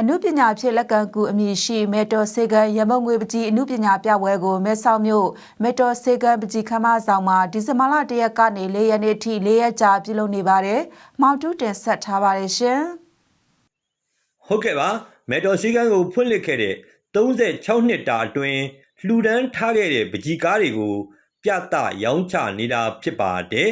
အနုပညာဖြင့်လက်ကန်ကူအမည်ရှိမေတော်စေကန်ရမုံငွေပကြီးအနုပညာပြပွဲကိုမဲဆောက်မြို့မေတော်စေကန်ပကြီးခမ်းမဆောင်မှာဒီဇင်ဘာလ၁ရက်ကနေ၄ရက်နေ့ထိ၄ရက်ကြာပြုလုပ်နေပါတယ်။မောင်တူးတင်ဆက်ထားပါတယ်ရှင်။ဟုတ်ကဲ့ပါမေတော်စီကန်းကိုဖွင့်လှစ်ခဲ့တဲ့36နှစ်တာအတွင်းလှူဒန်းထားခဲ့တဲ့ပကြီးကားတွေကိုပြသရောင်းချနေတာဖြစ်ပါတယ်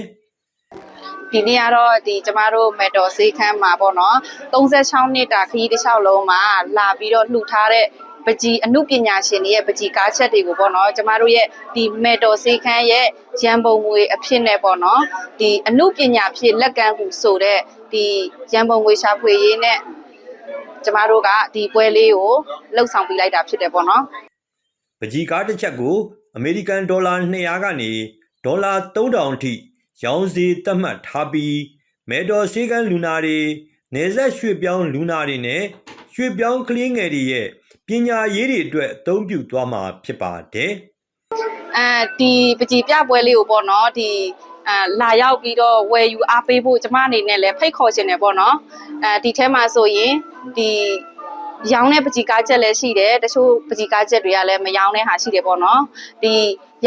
ဒီနေ့ကတော့ဒီကျမတို့မက်တော်ဈေးခန်းမှာပေါ့နော်36နှစ်တာခရီးတစ်လျှောက်လုံးမှာလာပြီးတော့လှူထားတဲ့ပကြီးအမှုပညာရှင်တွေရဲ့ပကြီးကားချက်တွေကိုပေါ့နော်ကျမတို့ရဲ့ဒီမက်တော်ဈေးခန်းရဲ့ရန်ပုံငွေအဖြစ်နဲ့ပေါ့နော်ဒီအမှုပညာဖြစ်လက်ကမ်းကူဆိုတဲ့ဒီရန်ပုံငွေရှာဖွေရေးနဲ့ကျမတို့ကဒီပွဲလေးကိုလှုပ်ဆောင်ပေးလိုက်တာဖြစ်တယ်ပေါ့နော်ပကြီးကားတစ်ချက်ကိုအမေရိကန်ဒေါ်လာ200ကနေဒေါ်လာ3000အထိ ရောင်းစည်းသတ်မှတ်ထားပြီးမေတော်စီကန်းလူနာတွေနေဆက်ရွှေ့ပြောင်းလူနာတွေနဲ့ရွှေ့ပြောင်းကလေးငယ်တွေရဲ့ပညာရေးတွေအတွက်အသုံးပြုသွားမှာဖြစ်ပါတယ်အဲဒီပကြီးပြပွဲလေးကိုပေါ့နော်ဒီအာလာရောက်ပြီးတော့ဝယ်ယူအားပေးဖို့ကျမအနေနဲ့လည်းဖိတ်ခေါ်ခြင်းတယ်ပေါ့နော်အဲဒီထဲမှာဆိုရင်ဒီ ရောင်းတဲ့ပကြီးကားချက်လည်းရှိတယ်တချို့ပကြီးကားချက်တွေကလည်းမရောင်းတဲ့ဟာရှိတယ်ပေါ့နော်ဒီ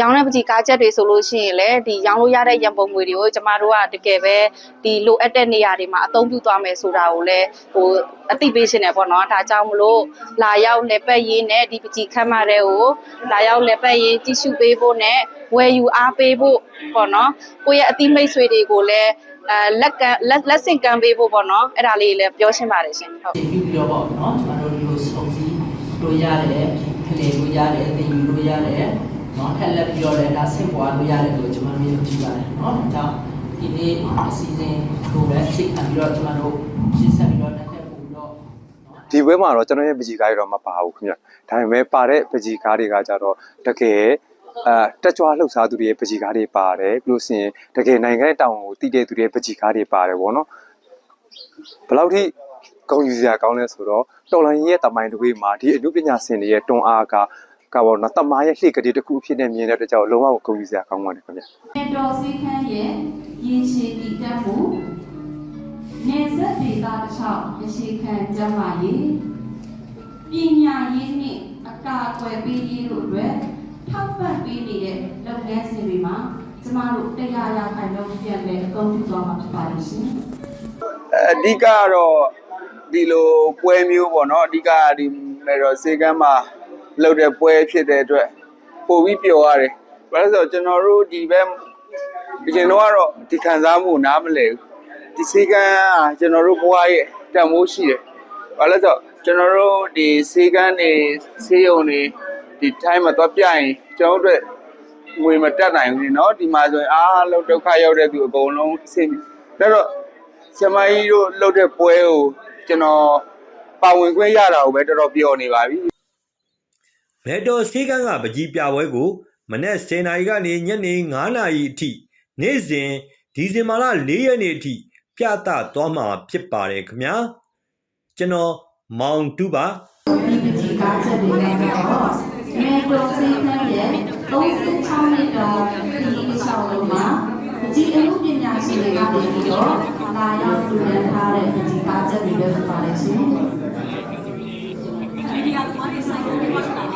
ရောင်းတဲ့ပကြီးကားချက်တွေဆိုလို့ရှိရင်လည်းဒီရောင်းလို့ရတဲ့ရန်ပုံငွေတွေကိုကျမတို့ကတကယ်ပဲဒီလိုအပ်တဲ့နေရာတွေမှာအသုံးပြုသွားမယ်ဆိုတာကိုလည်းဟိုအသိပေးရှင်တယ်ပေါ့နော်ဒါကြောင့်မလို့လာရောက်လက်ပတ်ရေးနဲ့ဒီပကြီးခမ်းမတဲ့ကိုလာရောက်လက်ပတ်ရေးကြည့်ရှုပေးဖို့နဲ့ဝယ်ယူအားပေးဖို့ပေါ့နော်ကိုယ့်ရဲ့အသိမိတ်ဆွေတွေကိုလည်း အဲလက်ကမ်းလက်လက်ဆင့်ကမ်းပေးဖို့ပေါ့နော်အဲ့ဒါလေးလည်းပြောရှင်းပါတယ်ရှင်ဟုတ်တင်ပြပြီးတော့ပေါ့နော်ကျွန်တော်တို့ဒီလိုစုံစည်းလို့ရတယ်ခလေလို့ရတယ်သင်ယူလို့ရတယ်နော်ထက်လက်ပြီးတော့လည်းဒါဆင့်ပွားလို့ရတယ်လို့ကျွန်တော်တို့မြင်ကြည့်ပါတယ်နော်ဒါကြောင့်ဒီနေ့အစီအစဉ်ကိုပဲစိတ်ခံပြီးတော့ကျွန်တော်တို့ရှင်းဆက်ပြီးတော့တစ်ထပ်ပို့ပြီးတော့နော်ဒီဘွဲမှာတော့ကျွန်တော်ရဲ့ပကြီးကားတွေတော့မပါဘူးခင်ဗျဒါပေမဲ့ပါတဲ့ပကြီးကားတွေကကြတော့တကယ် အဲတက်ကြွလှုပ်ရှားသူတွေရဲ့ပကြီးကားတွေပါတယ်ပြီးလို့ရှိရင်တကယ်နိုင်ငံရဲ့တောင်ကိုတည်တဲ့သူတွေရဲ့ပကြီးကားတွေပါတယ်ဗောနော်ဘယ်လောက်ထိဂုဏ်ယူစရာကောင်းလဲဆိုတော့တော်လိုင်းရဲ့တမိုင်းတစ်ဝေးမှာဒီအမှုပညာရှင်တွေရဲ့တွန်းအားကကဘောနော်တမားရဲ့လှိကတိတစ်ခုအဖြစ်နဲ့မြင်တဲ့အတွက်ကြောင့်လုံးဝကိုဂုဏ်ယူစရာကောင်းပါတယ်ခင်ဗျမေတော်စည်းခန်းရဲ့ရေရှည်တည်တတ်မှုနေဆက်ဒေသတစ်လျှောက်ရရှိခံကြမှာရေးပညာရေးနှင့်အကာအကွယ်ပေးရေးတို့အတွက် ထောက်ပံ့ပေးနေတဲ့လုပ်ငန်းစဉ်တွေမှာကျမတို့တရားရခိုင်လုံးပြန်လဲအကုန်ပြုသွားမှာဖြစ်ပါတယ်ရှင်အဓိကကတော့ဒီလိုပွဲမျိုးပေါ့နော်အဓိကကဒီမေတော်စေကမ်းမှာလုပ်တဲ့ပွဲဖြစ်တဲ့အတွက်ပို့ပြီးပျော်ရတယ်ဘာလို့လဲဆိုတော့ကျွန်တော်တို့ဒီဘက်ဒီကျွန်တော်ကတော့ဒီခံစားမှုနားမလဲဘူးဒီစေကမ်းကကျွန်တော်တို့ဘဝရဲ့တန်ဖိုးရှိတယ်ဘာလို့လဲဆိုတော့ကျွန်တော်တို့ဒီစေကမ်းနေဆေးရုံနေ ဒီ time မှာတော့ပြရင်ကျွန်တော်တို့ငွေမတက်နိုင်ဘူးနော်ဒီမှာဆိုရင်အားလုံးဒုက္ခရောက်တဲ့သူအကုန်လုံးအဆင်ပြေဒါတော့ဆမကြီးတို့လှုပ်တဲ့ပွဲကိုကျွန်တော်ပါဝင်ခွင့်ရတာကိုပဲတော်တော်ပြောနေပါပြီမဲတော်ဆေးကန်းကပကြီးပြပွဲကိုမနေ့10နာရီကနေညနေ9နာရီအထိနေ့စဉ်ဒီဇင်ဘာလ4ရက်နေ့အထိပြသသွားမှာဖြစ်ပါတယ်ခင်ဗျာကျွန်တော်မောင်တူပါဒီကားချက်တွေနဲ့တော့ မေတော်စည်းခန်းရဲ့36နှစ်တော်ဒီလျှောက်လုံးမှာပကြီးအမှုပညာရှင်တွေကနေပြီးတော့လာရောက်လူရန်ထားတဲ့ပကြီးကားချက်တွေပဲဖြစ်ပါတယ်ရှင် media quality cycle